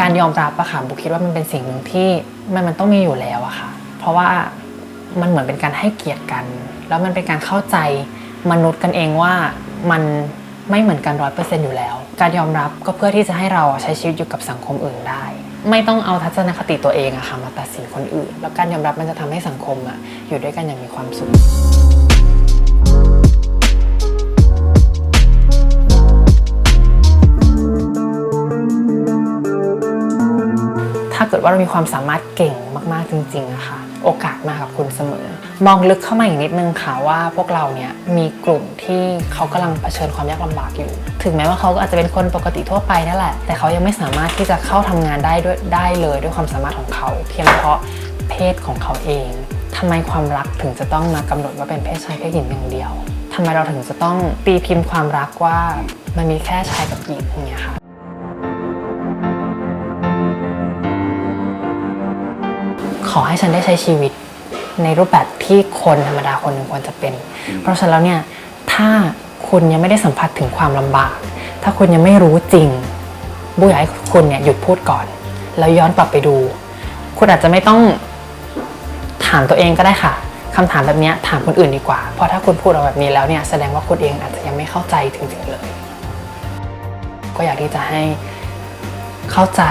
การยอมรับอะค่ะบุคิดว่ามันเป็นสิ่งหนึ่งที่มันมันต้องมีอยู่แล้วอะค่ะ เพราะว่ามันเหมือนเป็นการให้เกียรติกัน แล้วมันเป็นการเข้าใจมนุษย์กันเองว่ามันไม่เหมือนกันร้อยเปอร์เซ็นต์อยู่แล้ว การยอมรับก็เพื่อที่จะให้เราใช้ชีวิตอยู่กับสังคมอื่นได้ ไม่ต้องเอาทัศนคติตัวเองอะค่ะมาตัดสินคนอื่น แล้วการยอมรับมันจะทำให้สังคมอะอยู่ด้วยกันอย่างมีความสุข เกิดว่าเรามีความสามารถเก่งมากๆจริงๆอะค่ะ โอกาสมากับคุณเสมอ มองลึกเข้ามาอีกนิดนึงค่ะว่าพวกเราเนี่ยมีกลุ่มที่เขากำลังเผชิญความยากลำบากอยู่ ถึงแม้ว่าเขาก็อาจจะเป็นคนปกติทั่วไปนั่นแหละ แต่เขายังไม่สามารถที่จะเข้าทำงานได้ด้วยได้เลยด้วยความสามารถของเขา เพียงเพราะเพศของเขาเองทำไมความรักถึงจะต้องมากำหนดว่าเป็นเพศชายเพศหญิงอย่างเดียวทำไมเราถึงจะต้องตีพิมพ์ความรักว่ามันมีแค่ชายกับหญิงอย่างเงี้ยค่ะ อให้ฉันได้ใช้ชีวิตในรูปแบบที่คนธรรมดาคนหนึ่งควรจะเป็น เพราะฉะนั้นแล้วเนี่ยถ้าคุณยังไม่ได้สัมผัสถึงความลำบาก ถ้าคุณยังไม่รู้จริงบุอยากให้คุณเนี่ยหยุดพูดก่อน แล้วย้อนกลับไปดู คุณอาจจะไม่ต้องถามตัวเองก็ได้ค่ะคำถามแบบเนี้ยถามคนอื่นดีกว่า เพราะถ้าคุณพูดออกแบบนี้แล้วเนี่ยแสดงว่าคุณเองอาจจะยังไม่เข้าใจจริงๆเลย ก็อยากที่จะให้เข้าใจ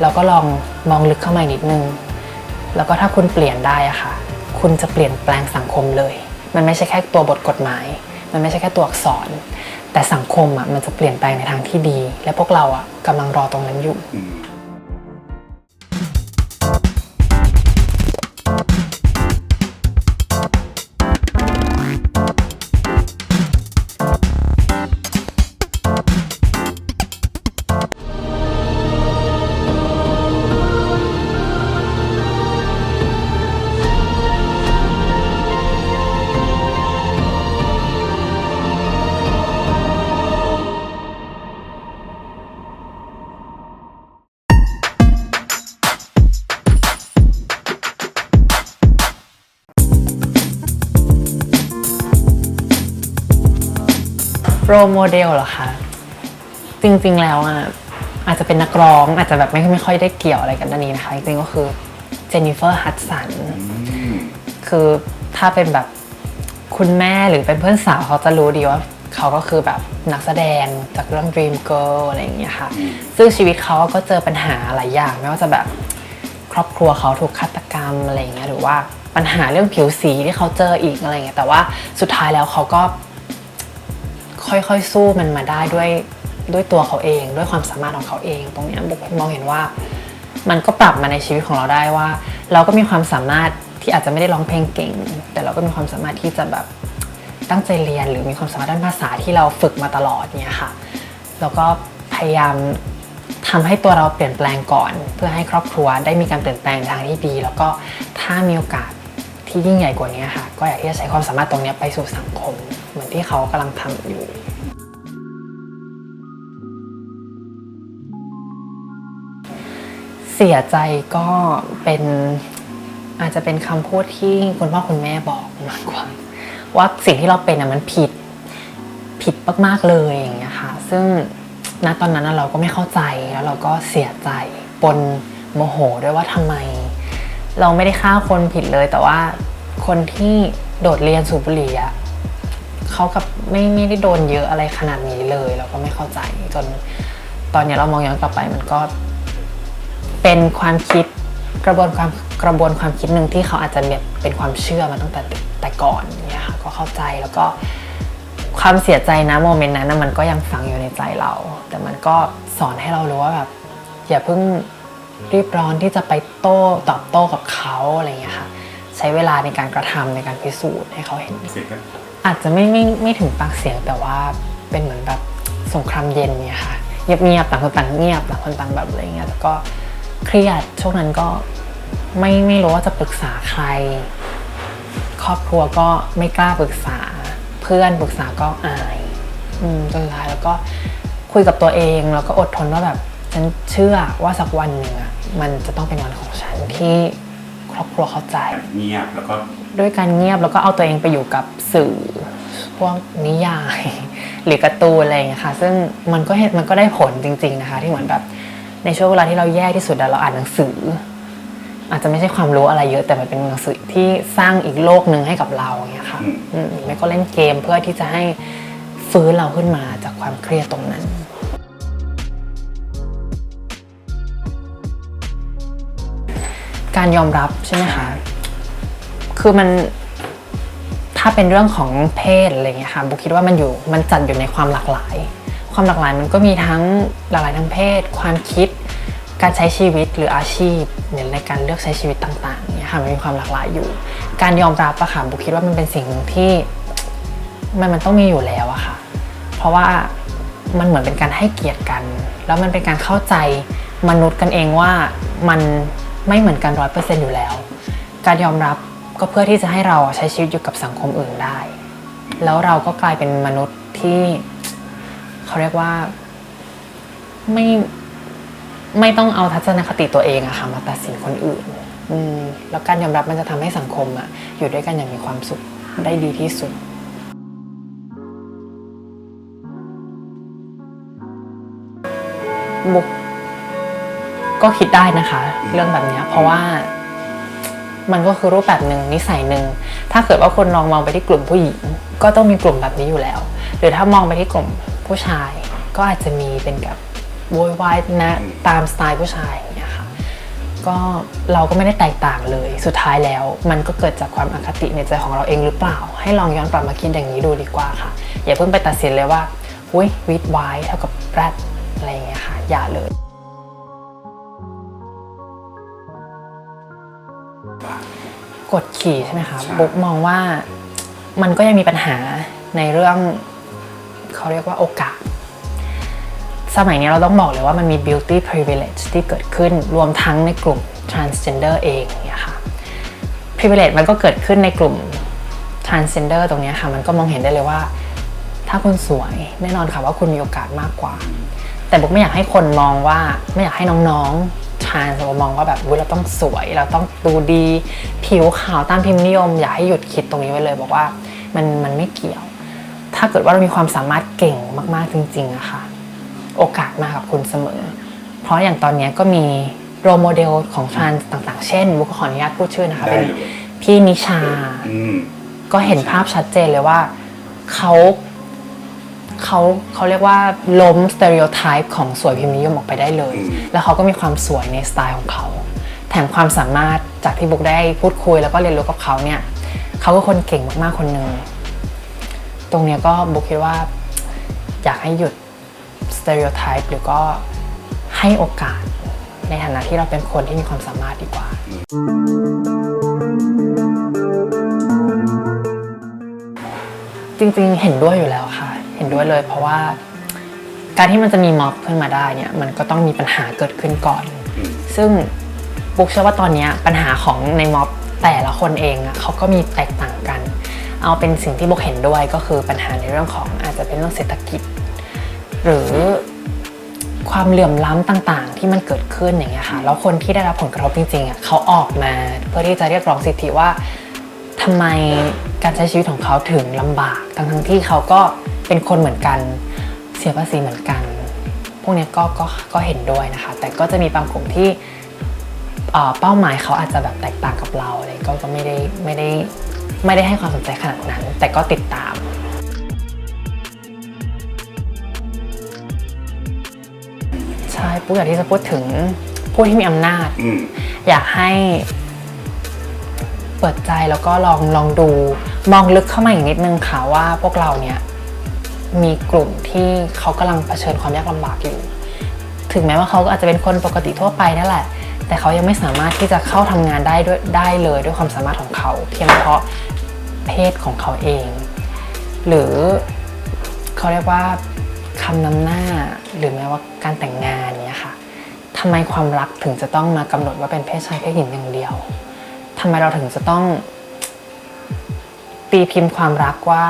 แล้วก็ลองมองลึกเข้ามาอีกนิดนึง แล้วก็ถ้าคุณเปลี่ยนได้อะค่ะ คุณจะเปลี่ยนแปลงสังคมเลย มันไม่ใช่แค่ตัวบทกฎหมาย มันไม่ใช่แค่ตัวอักษร แต่สังคมอะมันจะเปลี่ยนแปลงในทางที่ดี และพวกเราอะกำลังรอตรงนั้นอยู่ รโมเดลเหรอคะจริงๆแล้วอะอาจจะเป็นนักร้องอาจจะแบบไม่ไม่ค่อยได้เกี่ยวอะไรกันด้านนี้นะคะ จริงๆก็คือเจนนิเฟอร์ฮัตสันคือถ้าเป็นแบบคุณแม่หรือเป็นเพื่อนสาวเขาจะรู้ดีว่าเขาก็คือแบบนักแสดงจากเรื่อง Dream Girl อะไรอย่างเงี้ยค่ะ ซึ่งชีวิตเขาก็เจอปัญหาหลายอย่าง ไม่ว่าจะแบบครอบครัวเขาถูกฆาตกรรมอะไรอย่างเงี้ยหรือว่าปัญหาเรื่องผิวสีที่เขาเจออีกอะไรอย่างเงี้ยแต่ว่าสุดท้ายแล้วเขาก็ ค่อยๆ สู้มันมาได้ด้วยด้วยตัวเขาเอง ด้วยความสามารถของเขาเอง ตรงนี้บุกมองเห็นว่า มันก็ปรับมาในชีวิตของเราได้ว่า เราก็มีความสามารถที่อาจจะไม่ได้ร้องเพลงเก่ง แต่เราก็มีความสามารถที่จะแบบตั้งใจเรียน หรือมีความสามารถด้านภาษาที่เราฝึกมาตลอดเนี่ยค่ะแล้วก็พยายามทำให้ตัวเราเปลี่ยนแปลงก่อน เพื่อให้ครอบครัวได้มีการเปลี่ยนแปลงทางที่ดี แล้วก็ถ้ามีโอกาสที่ยิ่งใหญ่กว่านี้ค่ะ ก็อยากที่จะใช้ความสามารถตรงนี้ไปสู่สังคม เหมือนที่เขากำลังทำอยู่ สียใจก็เป็นอาจจะเป็นคำพูดที่คุณพ่อคุณแม่บอกมากกว่า ว่าสิ่งที่เราเป็นน่ะมันผิดผิดมากๆเลยอย่างเงี้ยค่ะ ซึ่งณตอนนั้นเราก็ไม่เข้าใจแล้วเราก็เสียใจปนโมโหด้วยว่าทำไม เราไม่ได้ฆ่าคนผิดเลย แต่ว่าคนที่โดดเรียนสูบบุหรี่อะเขากับไม่ไม่ได้โดนเยอะอะไรขนาดนี้เลย เราก็ไม่เข้าใจจนตอนเนี้ยเรามองย้อนกลับไปมันก็ เป็นความคิดกระบวนความกระบวนความคิดหนึ่งที่เขาอาจจะแบบเป็นความเชื่อมาตั้งแต่แต่ก่อนเนี่ยค่ะก็เข้าใจแล้วก็ความเสียใจนะโมเมนต์นั้นมันก็ยังฝังอยู่ในใจเรา แต่มันก็สอนให้เรารู้ว่าแบบอย่าเพิ่งรีบร้อนที่จะไปโต้ตอบโต้กับเขาอะไรอย่างเงี้ยค่ะใช้เวลาในการกระทำในการพิสูจน์ให้เขาเห็น อาจจะไม่ไม่ไม่ถึงปากเสียงแต่ว่าเป็นเหมือนแบบสงครามเย็นเนี่ยค่ะเงียบๆต่างคนต่างเงียบต่างคนต่างแบบอะไรเงี้ยแต่ก็ เครียดช่วงนั้นก็ไม่ไม่รู้ว่าจะปรึกษาใคร ครอบครัวก็ไม่กล้าปรึกษา เพื่อนปรึกษาก็อายอืมจนสุดท้ายแล้วก็คุยกับตัวเองแล้วก็อดทนว่าแบบฉันเชื่อว่าสักวันหนึ่งอะมันจะต้องเป็นวันของฉันที่ครอบครัวเข้าใจเงียบแล้วก็ด้วยการเงียบแล้วก็เอาตัวเองไปอยู่กับสื่อพวกนิยายหรือการ์ตูนอะไรอย่างเงี้ยค่ะ ซึ่งมันก็เห็นมันก็ได้ผลจริง ๆนะคะ ที่เหมือนแบบ ในช่วงเวลาที่เราแย่ที่สุดอะเราอ่านหนังสือ อาจจะไม่ใช่ความรู้อะไรเยอะแต่มันเป็นหนังสือที่สร้างอีกโลกหนึ่งให้กับเราอย่างเงี้ยค่ะอืมหรือไม่ก็เล่นเกมเพื่อที่จะให้ฟื้นเราขึ้นมาจากความเครียดตรงนั้นการยอมรับใช่ไหมคะ คือมันถ้าเป็นเรื่องของเพศอะไรเงี้ยค่ะบุคคิดว่ามันอยู่มันจัดอยู่ในความหลากหลาย ความหลากหลายมันก็มีทั้งหลากหลายทางเพศ ความคิด การใช้ชีวิตหรืออาชีพในการเลือกใช้ชีวิตต่างๆเนี่ยค่ะมันมีความหลากหลายอยู่ การยอมรับอะค่ะบุคคิดว่ามันเป็นสิ่งที่มันมันต้องมีอยู่แล้วอะค่ะ เพราะว่ามันเหมือนเป็นการให้เกียรติกัน แล้วมันเป็นการเข้าใจมนุษย์กันเองว่ามันไม่เหมือนกันร้อยเปอร์เซ็นต์อยู่แล้ว การยอมรับก็เพื่อที่จะให้เราใช้ชีวิตอยู่กับสังคมอื่นได้ แล้วเราก็กลายเป็นมนุษย์ที่ เขาเรียกว่าไม่ไม่ต้องเอาทัศนคติตัวเองอะค่ะมาตัดสินคนอื่นอืมแล้วการยอมรับมันจะทำให้สังคมอะอยู่ด้วยกันอย่างมีความสุขได้ดีที่สุดบุกก็คิดได้นะคะ เรื่องแบบเนี้ยเพราะว่ามันก็คือรูปแบบหนึ่งนิสัยหนึ่งถ้าเกิดว่าคนลองมองไปที่กลุ่มผู้หญิง ก็ต้องมีกลุ่มแบบนี้อยู่แล้ว หรือถ้ามองไปที่กลุ่ม ผู้ชาย ก็อาจจะมีเป็นแบบโวยวายนะตามสไตล์ผู้ชายอย่างเงี้ยค่ะก็เราก็ไม่ได้แตกต่างเลยสุดท้ายแล้ว มันก็เกิดจากความอคติในใจของเราเองหรือเปล่า ให้ลองย้อนกลับมาคิดอย่างนี้ดูดีกว่าค่ะ อย่าเพิ่งไปตัดสินเลยว่าอุ้ยวิดไวเท่ากับแรดอะไรอย่างเงี้ยค่ะ อย่าเลยกดขี่ใช่ไหมคะใช่บุ๊กมองว่ามันก็ยังมีปัญหาในเรื่อง เขาเรียกว่าโอกาส สมัยนี้เราต้องบอกเลยว่ามันมี beauty privilege ที่เกิดขึ้นรวมทั้งในกลุ่ม transgender เองเนี่ยค่ะ privilege มันก็เกิดขึ้นในกลุ่ม transgender ตรงนี้ค่ะ มันก็มองเห็นได้เลยว่า ถ้าคุณสวยแน่นอนค่ะว่าคุณมีโอกาสมากกว่า แต่บุ๊กไม่อยากให้คนมองว่าไม่อยากให้น้องๆทรานส์มองว่าแบบอุ๊ยเราต้องสวยเราต้องดูดี ผิวขาวตามพิมพ์นิยม อยากให้หยุดคิดตรงนี้ไว้เลย บอกว่ามันมันไม่เกี่ยว ถ้าเกิดว่าเรามีความสามารถเก่งมาก ๆจริงๆอะค่ะ โอกาสมากับคุณเสมอ เพราะอย่างตอนเนี้ยก็มีโรโมเดลของทรานส์ต่างๆ เช่นบุ๊กขออนุญาตพูดชื่อนะคะได้เป็นเลยพี่นิชาอืมก็เห็นภาพชัดเจนเลยว่าเขาเขาเขาเรียกว่าล้มสเตอริโอไทป์ของสวยพิมพ์นิยมออกไปได้เลยอืมแล้วเขาก็มีความสวยในสไตล์ของเขา แถมความสามารถจากที่บุ๊กได้พูดคุยแล้วก็เรียนรู้กับเขาเนี่ย เขาก็คนเก่งมากๆคนหนึ่ง ตรงเนี้ยก็บุ๊กคิดว่า อยากให้หยุดสเตอริโอไทป์หรือก็ให้โอกาสในฐานะที่เราเป็นคนที่มีความสามารถดีกว่า จริงๆเห็นด้วยอยู่แล้วค่ะ เห็นด้วยเลยเพราะว่าการที่มันจะมีม็อบขึ้นมาได้เนี่ยมันก็ต้องมีปัญหาเกิดขึ้นก่อน ซึ่งบุ๊กเชื่อว่าตอนนี้ปัญหาของในม็อบแต่ละคนเองอะเขาก็มีแตกต่างกัน เอาเป็นสิ่งที่บกเห็นด้วยก็คือปัญหาในเรื่องของอาจจะเป็นเรื่องเศรษฐกิจ หรือความเหลื่อมล้ำต่างๆ ที่มันเกิดขึ้นอย่างเงี้ยค่ะแล้วคนที่ได้รับผลกระทบจริงๆอะเขาออกมาเพื่อที่จะเรียกร้องสิทธิว่าทำไมการใช้ชีวิตของเขาถึงลำบากทั้งๆที่เขาก็เป็นคนเหมือนกันเสียภาษีเหมือนกัน พวกนี้ก็ก็ก็เห็นด้วยนะคะ แต่ก็จะมีบางกลุ่มที่เป้าหมายเขาอาจจะแบบแตกต่างกับเราอะไรก็ก็ไม่ได้ไม่ได้ ไม่ได้ให้ความสนใจขนาดนั้น แต่ก็ติดตาม ใช่ปุ๊กอยากที่จะพูดถึงผู้ที่มีอำนาจอืมอยากให้เปิดใจแล้วก็ลองลองดูมองลึกเข้ามาอีกนิดนึงค่ะว่าพวกเราเนี่ยมีกลุ่มที่เขากำลังเผชิญความยากลำบากอยู่ ถึงแม้ว่าเขาก็อาจจะเป็นคนปกติทั่วไปนั่นแหละ แต่เขายังไม่สามารถที่จะเข้าทำงานได้ด้วยได้เลยด้วยความสามารถของเขา เพียงเพราะ เพศของเขาเอง หรือเขาเรียกว่าคำนำหน้าหรือแม้ว่าการแต่งงานเนี่ยค่ะทำไมความรักถึงจะต้องมากำหนดว่าเป็นเพศชายเพศหญิงอย่างเดียวทำไมเราถึงจะต้อง ตีพิมพ์ความรักว่า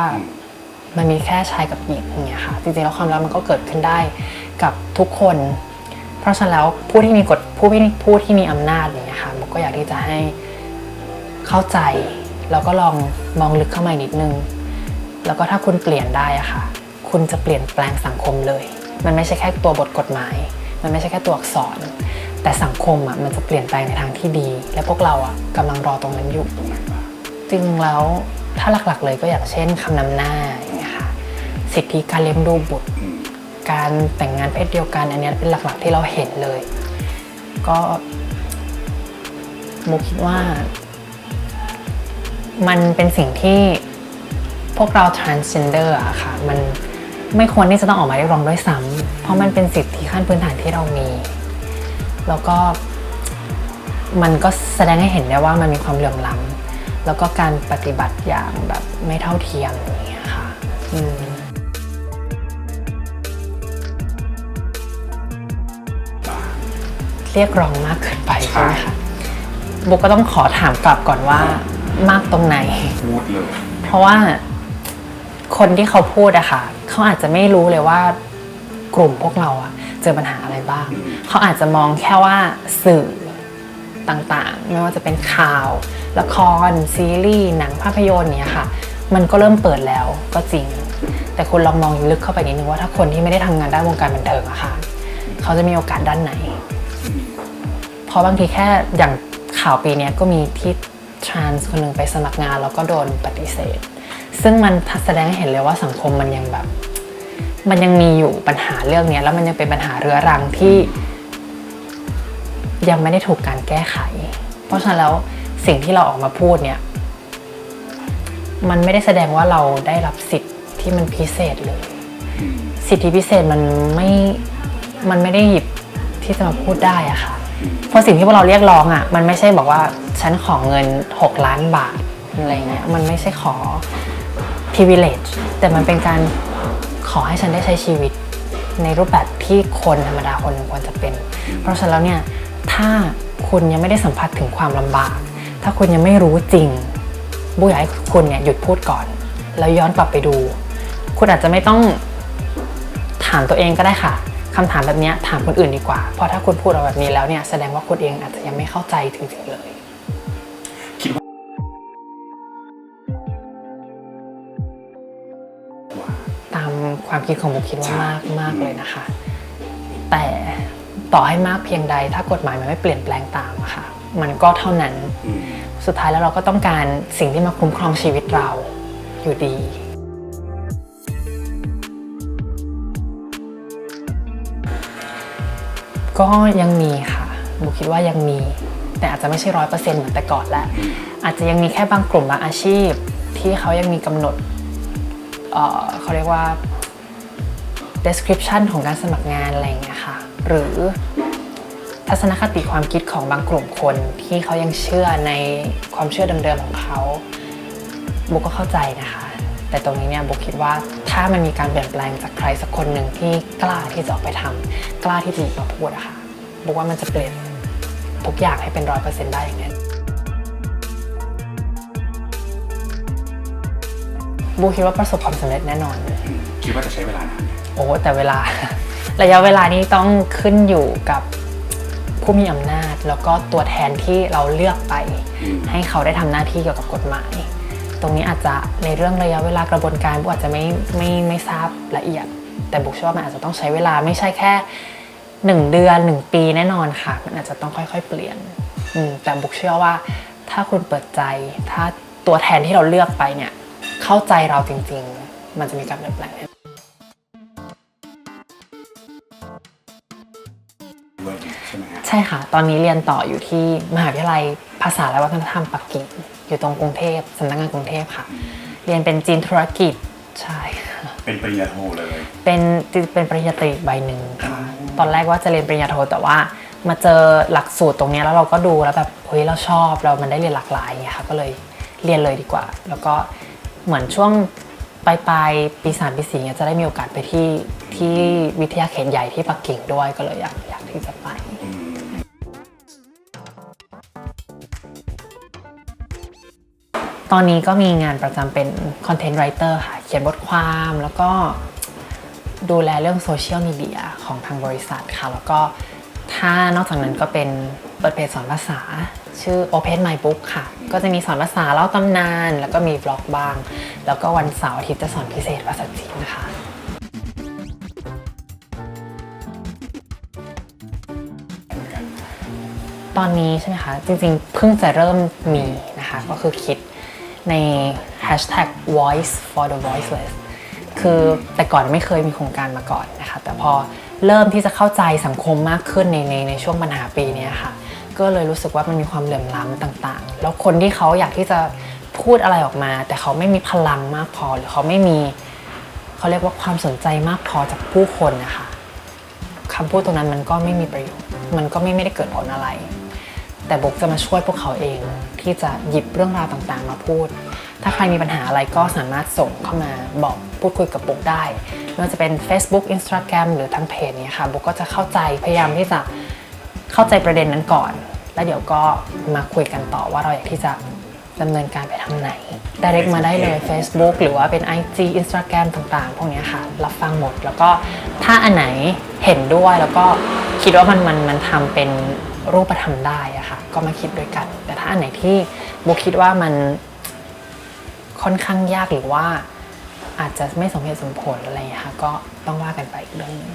มันมีแค่ชายกับหญิงอย่างเงี้ยค่ะจริงๆแล้วความรักมันก็เกิดขึ้นได้กับทุกคน เพราะฉะนั้นแล้วผู้ที่มีกฎผู้ที่ผู้ที่มีอำนาจอย่างเงี้ยค่ะมันก็อยากที่จะให้เข้าใจ แล้วก็ลองมองลึกเข้ามาอีกนิดนึง แล้วก็ถ้าคุณเปลี่ยนได้อะค่ะ คุณจะเปลี่ยนแปลงสังคมเลย มันไม่ใช่แค่ตัวบทกฎหมาย มันไม่ใช่แค่ตัวอักษร แต่สังคมอะมันจะเปลี่ยนแปลงในทางที่ดี และพวกเราอะกำลังรอตรงนั้นอยู่จริงแล้วถ้าหลักๆเลยก็อย่างเช่นคำนำหน้าอย่างเงี้ยค่ะสิทธิการเลี้ยงดูบุตร การแต่งงานเพศเดียวกันอันนี้เป็นหลักๆที่เราเห็นเลย ก็โมคิดว่า มันเป็นสิ่งที่พวกเรา transgender อะค่ะ มันไม่ควรที่จะต้องออกมาเรียกร้องด้วยซ้ำเพราะมันเป็นสิทธิขั้นพื้นฐานที่เรามี แล้วก็มันก็แสดงให้เห็นได้ว่ามันมีความเหลื่อมล้ำแล้วก็การปฏิบัติอย่างแบบไม่เท่าเทียมอย่างเงี้ยค่ะอืมเรียกร้องมากเกินไปใช่ไหมคะบุ๊กก็ต้องขอถามกลับก่อนว่า มากตรงไหน พูดเลยเพราะว่าคนที่เขาพูดอะค่ะ เขาอาจจะไม่รู้เลยว่ากลุ่มพวกเราอะเจอปัญหาอะไรบ้าง เขาอาจจะมองแค่ว่าสื่อต่างๆ ไม่ว่าจะเป็นข่าว ละคร ซีรีส์ หนังภาพยนตร์เนี้ยค่ะ มันก็เริ่มเปิดแล้วก็จริง แต่คุณลองมองลึกเข้าไปนิดนึงว่าถ้าคนที่ไม่ได้ทำงานด้านวงการบันเทิงอะค่ะ เขาจะมีโอกาสด้านไหน เพราะบางทีแค่อย่างข่าวปีเนี้ยก็มีที่ ทรานส์คนหนึ่งไปสมัครงานแล้วก็โดนปฏิเสธ ซึ่งมันแสดงให้เห็นเลยว่าสังคมมันยังแบบ มันยังมีอยู่ปัญหาเรื่องนี้แล้วมันยังเป็นปัญหาเรื้อรังที่ ยังไม่ได้ถูกการแก้ไข เพราะฉะนั้นแล้วสิ่งที่เราออกมาพูดเนี่ย มันไม่ได้แสดงว่าเราได้รับสิทธิ์ที่มันพิเศษเลย สิทธิพิเศษมันไม่ มันไม่ได้หยิบที่จะมาพูดได้อะค่ะ เพราะสิ่งที่พวกเราเรียกร้องอะมันไม่ใช่บอกว่าฉันขอเงิน 6 ล้านบาทอะไรเงี้ยมันไม่ใช่ขอ privilege แต่มันเป็นการขอให้ฉันได้ใช้ชีวิตในรูปแบบที่คนธรรมดาคนหนึ่งควรจะเป็น เพราะฉะนั้นแล้วเนี่ยถ้าคุณยังไม่ได้สัมผัสถึงความลำบาก ถ้าคุณยังไม่รู้จริงบูอยากให้คุณเนี่ยหยุดพูดก่อน แล้วย้อนกลับไปดู คุณอาจจะไม่ต้องถามตัวเองก็ได้ค่ะ คำถามแบบเนี้ยถามคนอื่นดีกว่า เพราะถ้าคุณพูดเอาแบบนี้แล้วเนี่ยแสดงว่าคุณเองอาจจะยังไม่เข้าใจจริงๆเลยคิดว่าว่าตามความคิดของมุกคิดว่ามากมากเลยนะคะ แต่ต่อให้มากเพียงใด ถ้ากฎหมายมันไม่เปลี่ยนแปลงตามอะค่ะ มันก็เท่านั้นอืมสุดท้ายแล้วเราก็ต้องการสิ่งที่มาคุ้มครองชีวิตเราอยู่ดี ก็ยังมีค่ะบุคิดว่ายังมี แต่อาจจะไม่ใช่ร้อยเปอร์เซ็นต์เหมือนแต่ก่อนแล้ว อาจจะยังมีแค่บางกลุ่มบางอาชีพ ที่เขายังมีกำหนดเอ่อเขาเรียกว่า description ของการสมัครงานอะไรอย่างเงี้ยค่ะ หรือทัศนคติความคิดของบางกลุ่มคนที่เขายังเชื่อในความเชื่อเดิมๆของเขา บุกก็เข้าใจนะคะ แต่ตรงนี้เนี่ยบุกคิดว่า ถ้ามันมีการเปลี่ยนแปลงจากใครสักคนหนึ่งที่กล้าที่จะออกไปทำกล้าที่จะหยิบมาพูดอะค่ะบุกว่ามันจะเปลี่ยนทุกอย่างให้เป็นร้อยเปอร์เซ็นต์ได้อย่างนี้นบุกคิดว่าประสบความสำเร็จแน่นอนอืมคิดว่าจะใช้เวลานานไหมโอ้แต่เวลา ระยะเวลานี้ต้องขึ้นอยู่กับผู้มีอำนาจ แล้วก็ตัวแทนที่เราเลือกไปอืมให้เขาได้ทำหน้าที่เกี่ยวกับกฎหมาย ตรงนี้อาจจะในเรื่องระยะเวลากระบวนการบุกอาจจะไม่ไม่ไม่ทราบละเอียด แต่บุกเชื่อว่ามันอาจจะต้องใช้เวลาไม่ใช่แค่หนึ่งเดือนหนึ่งปีแน่นอนค่ะ มันอาจจะต้องค่อยๆ เปลี่ยนอืมแต่บุกเชื่อว่า ถ้าคุณเปิดใจ ถ้าตัวแทนที่เราเลือกไปเนี่ยเข้าใจเราจริง ๆ มันจะมีการเปลี่ยนแปลงแน่ด้วยใช่ไหมฮะใช่ค่ะ ตอนนี้เรียนต่ออยู่ที่มหาวิทยาลัย ภาษาและวัฒนธรรมปักกิ่งอยู่ตรงกรุงเทพสำนักงานกรุงเทพค่ะ เรียนเป็นจีนธุรกิจใช่ค่ะเป็นปริญญาโทเลย เป็นเป็นปริญญาตรีใบหนึ่งค่ะตอนแรกว่าจะเรียนปริญญาโทแต่ว่ามาเจอหลักสูตรตรงเนี้ยแล้วเราก็ดูแล้วแบบเฮ้ยเราชอบเรามันได้เรียนหลากหลายอย่างเงี้ยค่ะก็เลยเรียนเลยดีกว่า แล้วก็เหมือนช่วงปลายปลายๆปีสามปีสี่เนี่ยจะได้มีโอกาสไปที่ที่วิทยาเขตใหญ่ที่ปักกิ่งด้วยก็เลยอยากอยากที่จะไป ตอนนี้ก็มีงานประจำเป็นคอนเทนต์ไรเตอร์ค่ะ เขียนบทความแล้วก็ดูแลเรื่องโซเชียลมีเดียของทางบริษัทค่ะ แล้วก็ถ้านอกจากนั้นก็เป็นเปิดเพจสอนภาษา ชื่อ Open My Book ค่ะ ก็จะมีสอนภาษาเล่าตำนาน แล้วก็มีบล็อกบ้าง แล้วก็วันเสาร์อาทิตย์จะสอนพิเศษภาษาจีนนะคะตอนนี้ใช่ไหมคะ จริงๆ เพิ่งจะเริ่มมีนะคะ ก็คือคิด ใน hashtag voice for the voiceless คือแต่ก่อนไม่เคยมีโครงการมาก่อนนะคะ แต่พอเริ่มที่จะเข้าใจสังคมมากขึ้นในในในช่วงปัญหาปีนี้ค่ะ ก็เลยรู้สึกว่ามันมีความเหลื่อมล้ำต่างๆ แล้วคนที่เขาอยากที่จะพูดอะไรออกมา แต่เขาไม่มีพลังมากพอหรือเขาไม่มีเขาเรียกว่าความสนใจมากพอจากผู้คนนะคะคำพูดตรงนั้นมันก็ไม่มีประโยชน์ มันก็ไม่ไม่ได้เกิดผลอะไร แต่บุ๊กจะมาช่วยพวกเขาเอง ที่จะหยิบเรื่องราวต่างๆ มาพูด ถ้าใครมีปัญหาอะไรก็สามารถส่งเข้ามาบอกพูดคุยกับบุ๊กได้ไม่ว่าจะเป็น Facebook Instagram หรือทางเพจเนี้ยค่ะบุ๊กก็จะเข้าใจพยายามที่จะเข้าใจประเด็นนั้นก่อน แล้วเดี๋ยวก็มาคุยกันต่อว่าเราอยากที่จะดำเนินการไปทางไหน direct มาได้เลย Facebook หรือว่าเป็น IG Instagram ต่างๆ พวกเนี้ยค่ะ รับฟังหมด แล้วก็ถ้าอันไหนเห็นด้วยแล้วก็คิดว่ามันมันมันทำเป็น รูปธรรมได้อะค่ะก็มาคิดด้วยกัน แต่ถ้าอันไหนที่โบคิดว่ามันค่อนข้างยากหรือว่าอาจจะไม่สมเหตุสมผลอะไรอย่างเงี้ยค่ะก็ต้องว่ากันไปอีกเรื่องนึง